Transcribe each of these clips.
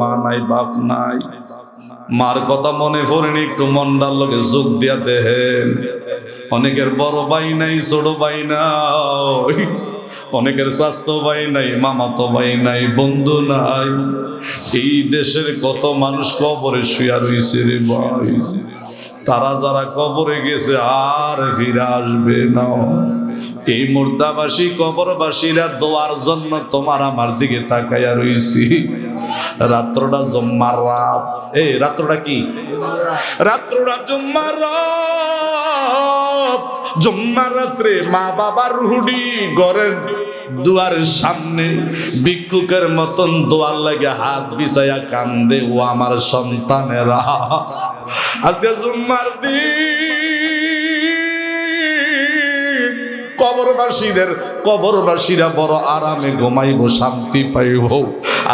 মা নাই, বাপ নাই। মার কথা মনে পড়েনি, একটু মন্ডার লোকে যোগ দিয়া দেহেন। অনেকের বড় ভাই নাই, ছোট ভাই নাই। অনেকের স্বাস্থ্য ভাই নাই, মামাতো ভাই নাই, বন্ধু নাই। এই দেশের কত মানুষ কবরে শুয়া রইছে রে ভাই। তারা যারা কবরে গেছে আর ফিরে আসবে না। এই মুর্দাবাসী কবরবাসীরা দোয়ার জন্য তোমার আমার দিকে তাকাইয়া রইছি। রাত্রটা জম্মার রাত। এই রাত্রটা কি? রাত্রটা জম্মার রাত। জম্মার রাত্রে মা বাবার রুহুডি ঘরের দুয়ারের সামনে ভিক্ষুকের মতন দোয়ার লাগে হাত বিছাইয়া কান্দে, ও আমার সন্তানেরা। আজকে জুম্মার দিন। কবরবাসীদের, কবরবাসীরা বড় আরামে ঘুমাইব, শান্তি পাইব।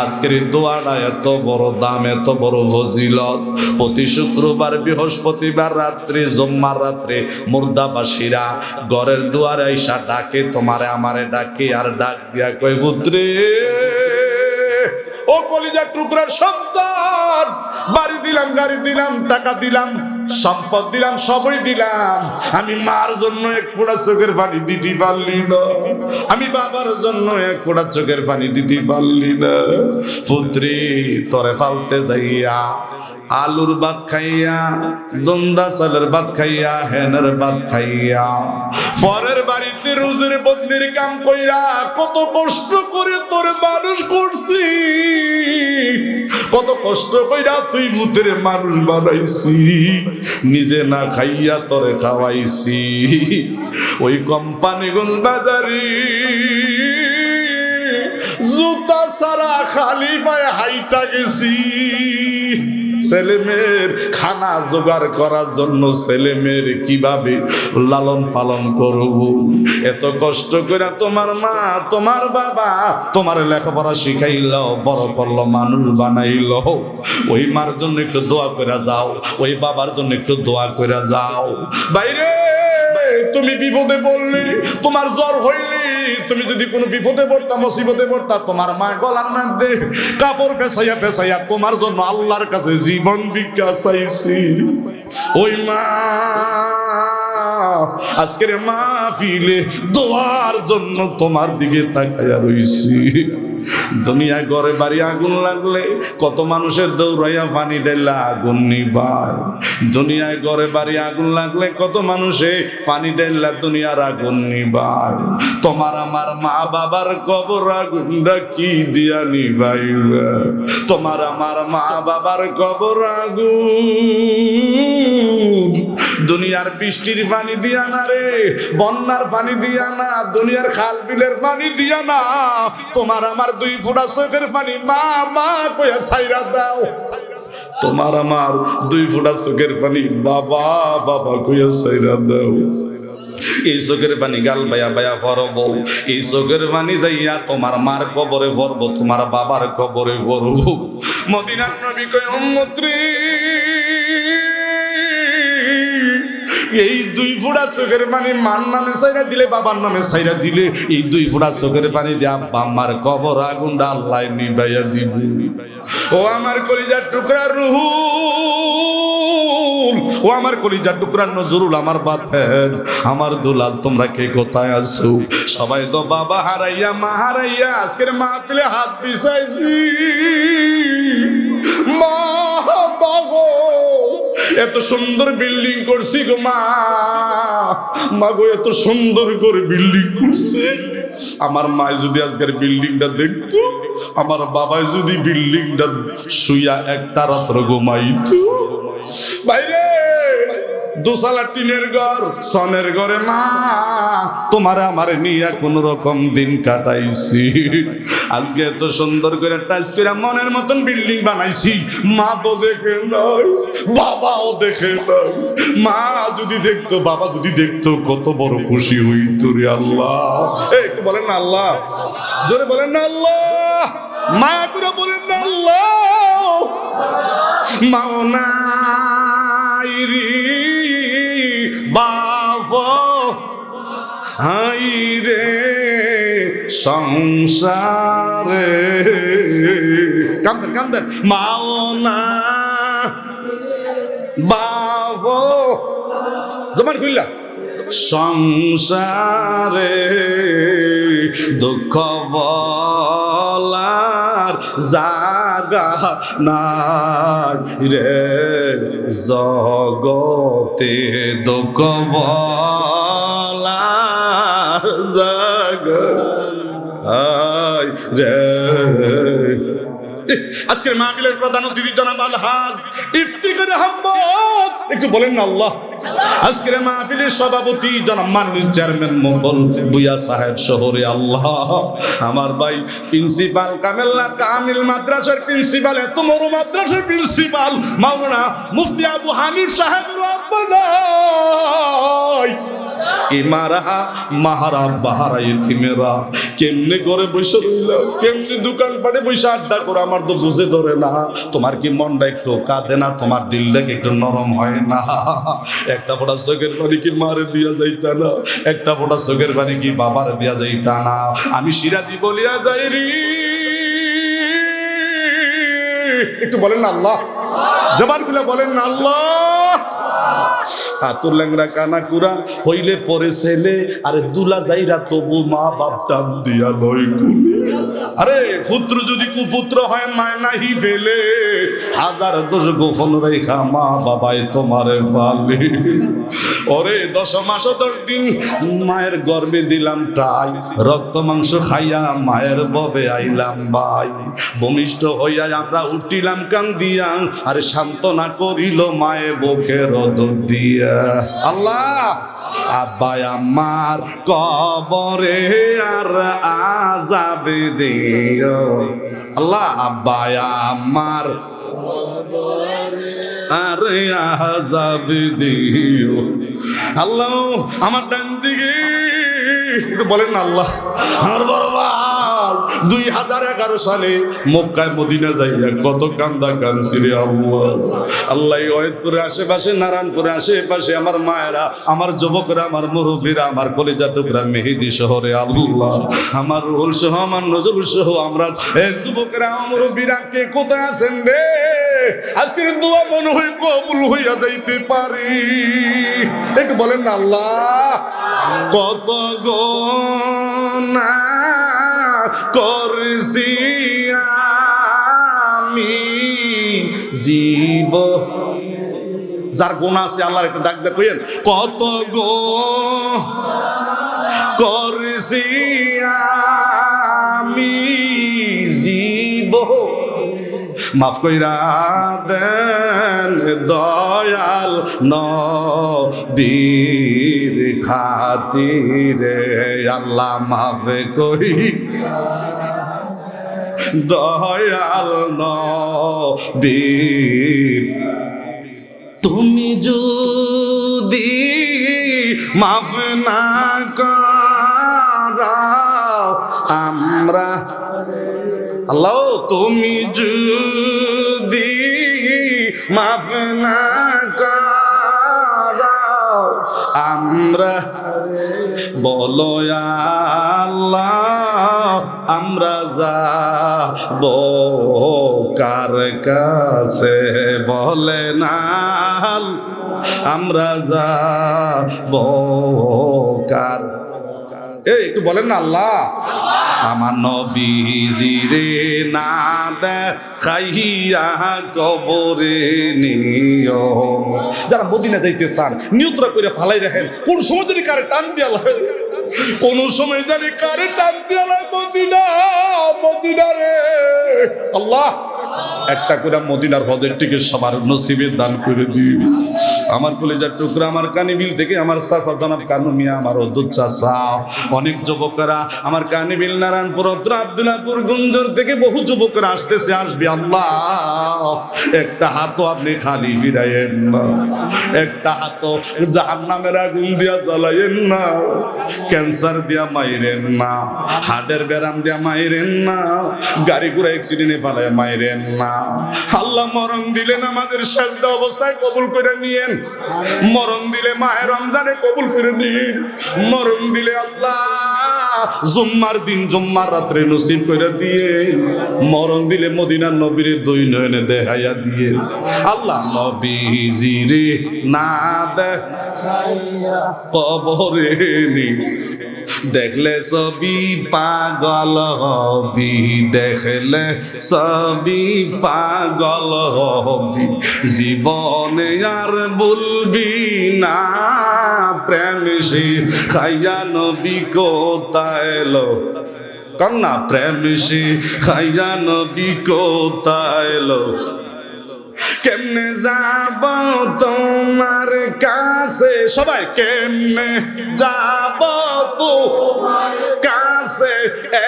আজকের দোয়াটা এত বড় দাম, এত বড় ফজিলত। প্রতি শুক্রবার, বৃহস্পতিবার রাত্রে, জম্মার রাত্রে মুর্দাবাসীরা ঘরের দুয়ারে আইসা ডাকে, তোমারে আমারে ডাকে, আর ডাক দিয়া কই পুত্রে ও কলিজার টুকরার সন্তান বাড়ি দিলাম, গাড়ি দিলাম, টাকা দিলাম, সম্পদ দিলাম, সবই দিলাম। আমি মার জন্য এক ফোড়া চোখের পানি দিতে পারলি না। আমি বাবার জন্য এক ফোড়া চোখের পানি দিতে পারলি না। পুত্রী, তরে ফালতে যাইয়া আলুর ভাত খাইয়া, দন্দা চালের ভাত খাইয়া, হেনের ভাত খাইয়া। পরের বাড়িতে রোজের বদলির কাম কইরা কত কষ্ট করে তোর মানুষ করছি। কত কষ্ট কইরা তুই ভূতের মানুষ বানাইছি। নিজে না খাইয়া তোরে খাওয়াইছি। ওই কোম্পানিগঞ্জ বাজারি। জুতা সারা খালি পায়ে হাইটা গেছি। ছেলে মেয়ের খানা জোগাড় করার জন্য ছেলেমের মেয়ের কীভাবে লালন পালন করব? এত কষ্ট করে তোমার মা, তোমার বাবা, তোমার লেখাপড়া শিখাইল, বড় করল, মানুষ বানাইল। ওই মার জন্য একটু দোয়া করে যাও, ওই বাবার জন্য একটু দোয়া করে যাও। বাইরে তুমি বিপদে পড়লি, তোমার জ্বর হইলি তুমি যদি কোনো বিপদে পড়তা, মুসিবতে পড়তা, তোমার মা গলার মধ্যে কাপড় পেছাইয়া পেছাইয়া তোমার জন্য আল্লাহর কাছে জীবন ভিক্ষা চাইছি। ওই মা, আজকের মা পিলে দোয়ার জন্য তোমার দিকে তাকাইয়া রইছি। দুনিয়া ঘরে বাড়ি আগুন লাগলে কত মানুষের দৌড়াইয়া পানি ঢেলা আগুন নিবার দুনিয়ায় ঘরে বাড়ি আগুন লাগলে কত মানুষে পানি ঢেলা দুনিয়ার আগুন নিবার তোমার আমার মা বাবার কবর আগুনটা কি দিয়া নিবাইবা? তোমার আমার মা বাবার কবর আগুন। দুনিয়ার বৃষ্টির পানি দিয়া না রে, বন্যার পানি দিয়া না, দুনিয়ার খাল বিলের পানি দিয়া না। তোমার আমার দুই ফুটা চোখের পানি, মা মা কইয়া সাইরা দাও। তোমার আমার দুই ফুটা চোখের পানি, বাবা বাবা কইয়া সাইরা দাও। এই চোখের পানি গাল বায়া বায়া ভরব। এই চোখের পানি যাইয়া তোমার মার কবরে ভরব, তোমার বাবার কবরে ভরব। মদিনার নবী কয়, উম্মত্রী এই দুই ফুটা চোখের পানি মার নামে সাইরা দিলে, বাবার নামে সাইরা দিলে, এই দুই ফুটা চোখের পানি দিয়ে আব্বা আমার কবর আগুন আল্লাহ নিবাইয়া দিব। ও আমার কলিজার টুকরা রুহু ও আমার কলিজার টুকরা নজরুল, আমার বাতেন আমার দুলাল, তোমরা কে কোথায় আছো? সবাই তো বাবা হারাইয়া, মা হারাইয়া, আজকের মাহফিলে হাত পিছাইছি। মা বাগো এত সুন্দর বিল্ডিং করছি গো মা। মা গো এত সুন্দর করে বিল্ডিং করছে। আমার মায় যদি আজকের বিল্ডিংটা দেখতো, আমার বাবাই যদি বিল্ডিংটা শুইয়া একটা রাত্র ঘুমাইতো। বাইরে! দুসালা টিনের ঘর, সনের ঘরে মা। তোমার আমার নিয়ে কোন রকম দিন কাটাইছি। আজকে এত সুন্দর করে টাইস করে মনের মতন বিল্ডিং বানাইছি। মা তো দেখে নাই, বাবাও দেখে নাই। মা যদি দেখতো, বাবা যদি দেখতো, কত বড় খুশি হইতো রে আল্লাহ। একটু বলেন না আল্লাহ। জোরে বলেন না আল্লাহ। মা করে বলেন না আল্লাহ। মাও বাবা হাই রে সংসারে। কান্দেন কান্দেন মাও না জমান খুললা। সংসারে দুঃখ বলার জাগা নাই রে জগতে দুঃখ বলার জাগা রে আজকের মাহফিলের প্রধান অতিথি জনাব আলহাজ ইফতিকার আহমদ। একটু বলেন না আল্লাহ। আজকের মাহফিলের সভাপতি জনাব মাননীয় চেয়ারম্যান মঙ্গল বুয়া সাহেব শহরে আল্লাহ, আমার ভাই প্রিন্সিপাল কামেল্লা কামিল মাদ্রাসার প্রিন্সিপাল, এত বড় মাদ্রাসার প্রিন্সিপাল, মাওলানা মুফতি আবু হানিফ সাহেব রব্বানা ইমারা মাহারা বাহারা ইথিমেরা কেমনে করে বসে রইলাম কেমনে দোকান পাটে বসে আড্ডা করে? আমার তো বুঝে ধরে না। তোমার কি মনটা একটু কাঁদে না? তোমার দিলটা কি একটু নরম হয় না? একটা ফোটা চোখের পানি কি মারে দিয়া যাইতা না? একটা ফোটা চোখের পানি কি বাবার দিয়া যাইতা না? আমি সিরাজি বলিয়া যাই রি। একটু বলেন না আল্লাহ। জবানগুলা বলেন না আল্লাহ। আতুর ল্যাংরা কানা কুরা হইলে পরে ছেলে। আরে দুলা যাইরা তবু মা বাপ টান দিয়া লয় কুলে। আরে পুত্র যদি কুপুত্র হয়, মায় নাহি ফেলে। হাজার দোষ গোপন রেখা মা বাবাই তোমারে ফালে ওরে দশ মাস দশ দিন মায়ের গর্বে দিলাম টাই, রক্ত মাংস খাইয়া মায়ের ববে আইলাম ভাই ভূমিষ্ঠ হইয়া আমরা উঠিলাম কান দিয়া আর সান্ত্বনা করিল মায়ে বুকের দিয়া। আল্লাহ! আব্বাই আমার কবরে আর আজাবে দিও। আল্লাহ আব্বাই আমার আরে আজাবে দিও। আল্লাহ আমার ডান দিকে, একটু বলেন আল্লাহ, আমার বড় দুই হাজার এগারো সালে মক্কায় মদিনা যাইয়া কত কান্দা কানছি রে আল্লাহ আল্লাহ ওয়েদপুরে আশেপাশে নারায়ণপুরে আশেপাশে আমার মায়েরা, আমার যুবকরা, আমার মুরব্বীরা, আমার কলিজা টুকরা মেহেদি শহরে আল্লাহ, আমার রুহুল সহ, আমার নজরুল সহ, আমরা যুবকরা, মুরব্বীরা, কে কোথায় আছেন রে? আজকের দোয়া মনে হয় কবুল হইয়া যাইতে পারি। একটু বলেন না, আল্লাহ, কত গো না করছি আমি জীব। যার গুণ আছে, আল্লাহর একটু ডাক দেখ কত গো করছি আমি জীব। মাফ কইরা দেন দয়াল নবীর খাতিরে আল্লাহ মাফ কই দয়াল নবীর তুমি যদি মাফ না করাও আমরা আল্লাহ, তুমি যদি মাফ না আমরা বলো আল্লাহ আমরা যাব কার কাছে? বলে না আমরা যাব কার এই একটু বলেন না আল্লাহ। আমার নবীজিরে না দেখাইয়া কবরে নিও। যারা মদিনা যাইতে চান নিয়ন্ত্রণ করে ফালাই রাখেন। কোন সময় জানি কারে টান দিয়া লাগে? কোন সময় জানি কারে টান দিয়া লাগে? মদিনা মদিনা রে। আল্লাহ একটা করে মদিনার হজের টিকিট সবার নসিবে দান করে দিই আমার কলেজার টুকরা, আমার কানি বিল থেকে আমার চাচা জনাব কানু মিয়া, আমার অদ্ভুত চাচা অনেক যুবকরা, আমার কানি বিল নারায়ণপুর, অত্র আবদুল্লাপুর গুঞ্জর থেকে বহু যুবকরা আসতেছে, আসবে, আল্লাহ। একটা হাতও আপনি খালি ফিরাইয়েন না, একটা হাতও জাহান নামের আগুন দিয়া জ্বালাইয়েন না, ক্যান্সার দিয়া মাইরেন না, হার্টের ব্যারাম দিয়া মাইরেন না, গাড়ি ঘোড়া অ্যাক্সিডেন্টে পালায় মাইরেন না। আল্লাহ মরণ দিলেন আমাদের শেষদা অবস্থায় কবুল করে নিয়েন। মরণ দিলে মায়ের রমজানে কবুল করে দিন মরণ দিলে আল্লাহ জুম্মার দিন জুম্মার রাত্রে নসিব করে দিয়ে মরণ দিলে মদিনার নবীর দুই নয়নে দেখাইয়া দিয়ে আল্লাহ নবীজিরে না দেখ কবরে নি দেখলে সবই পাগল হবি, দেখলে সবই পাগল হবি। জীবনে আর বলবি না, প্রেম সে খাইয়া নবী কোথায় কন্যা, প্রেম সে খাইয়া নবী কোথায় কেমনে যাব তোমার কাছে? সবাই, কেমনে যাব তো কাছে?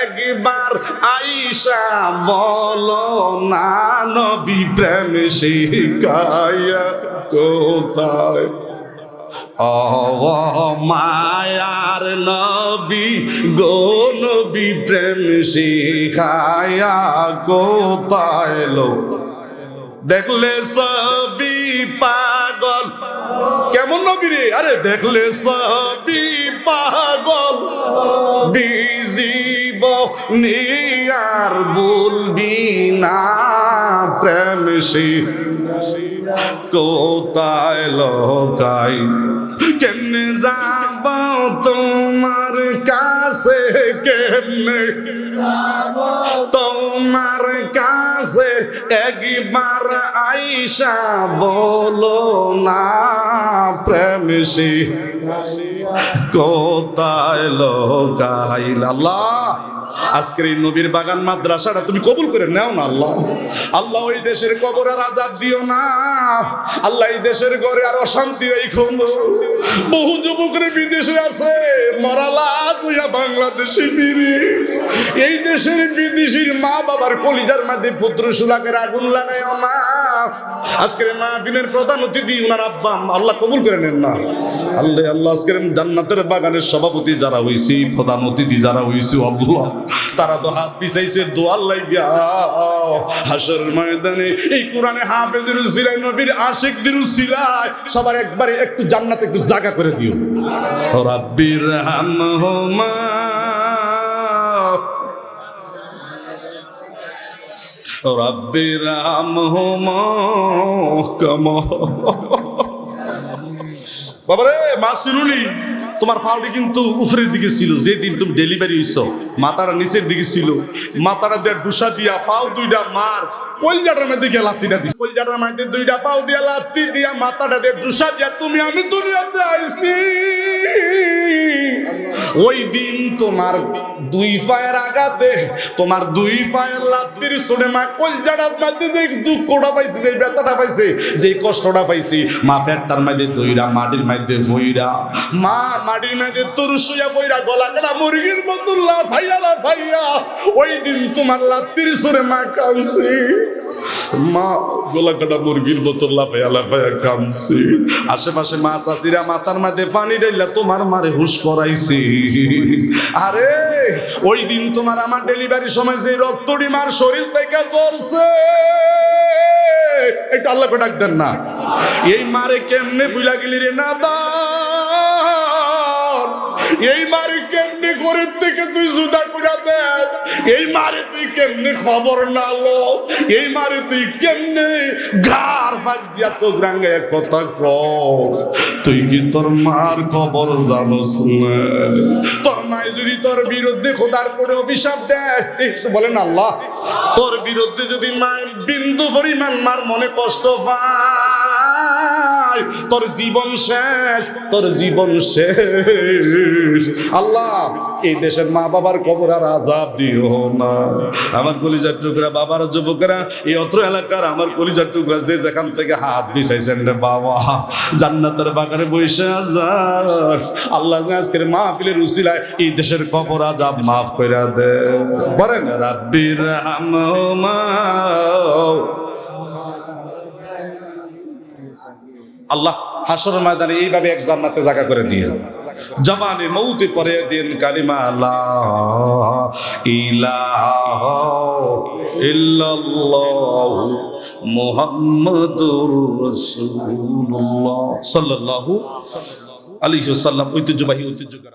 একবার আইসা বলো না, নবী প্রেম শিখাইয়া কোথায়? মায়ার নবী গো, নবী প্রেম শিখায়া কোথায় লোক দেখলে সবই পাগল। কেমন নবী রে? আরে, দেখলে সবই পাগল। বিজিব নিয়ার বলবি না প্রেম সে কোথায় লোকাই কেমনে যাব তোমার কাছে? কেমনে? তোমার কাছে একবার আইসা বলো না প্রেম সে। কোথায় লোকাইল আল্লাহ, আজকের এই নবীর বাগান মাদ্রাসাটা তুমি কবুল করে নাও না, আল্লাহ। আল্লাহ, ওই দেশের কবর আর আজাদ দিও না। আল্লাহ, এই দেশের ঘরে আর অশান্তি রেখো। বহু যুবকরে বিদেশে আছে মরালাস হইয়া বাংলাদেশে ফিরে। এই দেশের বিদেশির মা বাবার কলিজার মধ্যে পুত্র সুলাকের আগুন লাগায় না। আজকের মাহফিলের প্রধান অতিথি উনার আব্বা, আল্লাহ কবুল করে নেন না। আল্লাহ আল্লাহ, আজকের জান্নাতের বাগানের সভাপতি যারা হইছে, প্রধান অতিথি যারা হইছে, আল্লাহ, তারা তো হাত পিছাইছে, দোয়ার লাগিয়া। হাসর ময়দানে, এই কোরআনে হাফেজের উসিলাই নবীর আশিকদের উসিলাই সবার একবারে একটু জান্নাতে একটু জায়গা করে দিও। রাব্বির হামহুমা রাব্বির হামহুমা কামা। বাবারে, মা শিরুলি তোমার পাউডি কিন্তু উফরের দিকে ছিল যে দিন তুমি ডেলিভারি হইছ মাতারা নিচের দিকে ছিল। মাতারা দিয়ে ডুসা দিয়া, পাও দুইটা মার। কলজাটার মধ্যে গিয়ে লাত্তিটা দিস কলজাটার মধ্যে দুইটা পাও দিয়া, লাত্তি দিয়া, মাথাটা দিয়ে ডুসা দিয়া, তুমি আমি দুনিয়াতে আইছি। ওই দিন তোমার দুই পায়ের আগাতে তোমার দুই পায়ের লাত্তির শুনে মা কলজাটার মাঝে যে দুঃখটা পাইছে যে ব্যথাটা পাইছে যে কষ্টটা পাইছি, মা পেটটার মাঝে দইরা মাটির মাঝে বইরা মা মাটির মধ্যে তোর শুয়া বইরা গলা কাটা মুরগির মতো লাফাইয়া লাফাইয়া, ওই দিন তোমার লাত্তির সুরে মা কাঁদছি। মা গোলা কাটা মুরগির বোতল লাফাইয়া আশেপাশে মা চাষিরা মাথার মধ্যে পানি ডাইলা তোমার মারে হুশ করাইছি। আরে, ওই দিন তোমার আমার ডেলিভারির সময় যে রক্তটি মার শরীর থেকে জ্বরছে একটু আল্লাহকে ডাক দেন না? এই মারে কেমনে বুলা গেলি রে না এই মারে ঘরের থেকে তুই জুদা করে দেন এই মারে তুই কেমনে খবর না লো এই মারে তুই কেমনে ঘাড় ফাঁক দিয়া চোখ রাঙ্গায় কথা কর তুই কি তোর মার খবর জানোস না? তোর মায় যদি তোর বিরুদ্ধে খোদার করে অভিশাপ দেয় বলেন আল্লাহ। তোর বিরুদ্ধে যদি মায়ের বিন্দু পরিমাণ মার মনে কষ্ট পায় তোর জীবন শেষ, তোর জীবন শেষ। আল্লাহ, এই দেশের মা বাবার কবর আর আজাব দিও না। আমার কলিজার টুকরা বাবার যুবকরা, এই অত্র এলাকার আমার কলিজার টুকরা যে যেখান থেকে হাত বিছাইছেন রে বাবা, জান্নাতের বাগানে বসে আজার আল্লাহ আজকের মাহফিলের উসিলায় এই দেশের কবর আজাব মাফ করে দে। বলেন, রাব্বির হামমা আল্লাহ হাসর ময়দানে এইভাবে এক জান্নাতে জায়গা করে দিয়ে জবানে মৌতে পরে দিন কালিমা আল্লাহ রাসূলুল্লাহ। সাল্লাল্লাহু আলাইহি ওয়াসাল্লাম, ঐতিহ্যবাহী ঐতিহ্যকর